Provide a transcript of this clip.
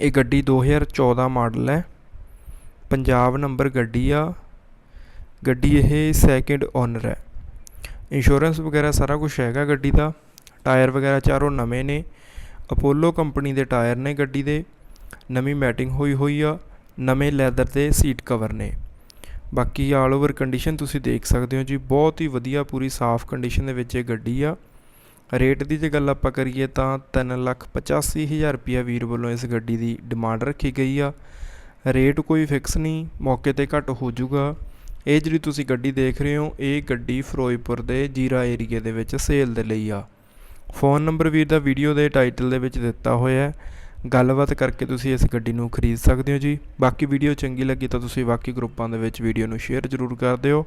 ਇਹ ਗੱਡੀ 2014 ਮਾਡਲ ਹੈ। ਪੰਜਾਬ ਨੰਬਰ ਗੱਡੀ ਆ। ਗੱਡੀ ਇਹ ਸੈਕਿੰਡ ਓਨਰ ਹੈ। ਇੰਸ਼ੋਰੈਂਸ ਵਗੈਰਾ ਸਾਰਾ ਕੁਝ ਹੈਗਾ ਗੱਡੀ ਦਾ। ਟਾਇਰ ਵਗੈਰਾ ਚਾਰੋਂ ਨਵੇਂ ਨੇ। ਅਪੋਲੋ ਕੰਪਨੀ ਦੇ ਟਾਇਰ ਨੇ ਗੱਡੀ ਦੇ। ਨਵੀਂ ਮੈਟਿੰਗ ਹੋਈ ਹੋਈ ਆ। ਨਵੇਂ ਲੈਦਰ ਦੇ ਸੀਟ ਕਵਰ ਨੇ। ਬਾਕੀ ਆਲ ਓਵਰ ਕੰਡੀਸ਼ਨ ਤੁਸੀਂ ਦੇਖ ਸਕਦੇ ਹੋ ਜੀ। ਬਹੁਤ ਹੀ ਵਧੀਆ ਪੂਰੀ ਸਾਫ਼ ਕੰਡੀਸ਼ਨ ਦੇ ਵਿੱਚ ਇਹ ਗੱਡੀ ਆ। ਰੇਟ ਦੀ ਜੇ ਗੱਲ ਆਪਾਂ ਕਰੀਏ ਤਾਂ 385000 ਰੁਪਿਆ ਵੀਰ ਵੱਲੋਂ ਇਸ ਗੱਡੀ ਦੀ ਡਿਮਾਂਡ ਰੱਖੀ ਗਈ ਆ। ਰੇਟ ਕੋਈ ਫਿਕਸ ਨਹੀਂ, ਮੌਕੇ ਤੇ ਘੱਟ ਹੋ ਜਾਊਗਾ। ਇਹ ਜਿਹੜੀ ਤੁਸੀਂ ਗੱਡੀ ਦੇਖ ਰਹੇ ਹੋ, ਇਹ ਗੱਡੀ ਫਿਰੋਜ਼ਪੁਰ ਦੇ ਜੀਰਾ ਏਰੀਏ ਦੇ ਵਿੱਚ ਸੇਲ ਦੇ ਲਈ ਆ। ਫੋਨ ਨੰਬਰ ਵੀਰ ਦਾ ਵੀਡੀਓ ਦੇ ਟਾਈਟਲ ਦੇ ਵਿੱਚ ਦਿੱਤਾ ਹੋਇਆ ਹੈ। ਗੱਲਬਾਤ ਕਰਕੇ ਤੁਸੀਂ ਇਸ ਗੱਡੀ ਨੂੰ ਖਰੀਦ ਸਕਦੇ ਹੋ ਜੀ। ਬਾਕੀ ਵੀਡੀਓ ਚੰਗੀ ਲੱਗੀ ਤਾਂ ਤੁਸੀਂ ਬਾਕੀ ਗਰੁੱਪਾਂ ਦੇ ਵਿੱਚ ਵੀਡੀਓ ਨੂੰ ਸ਼ੇਅਰ ਜ਼ਰੂਰ ਕਰ ਦਿਓ।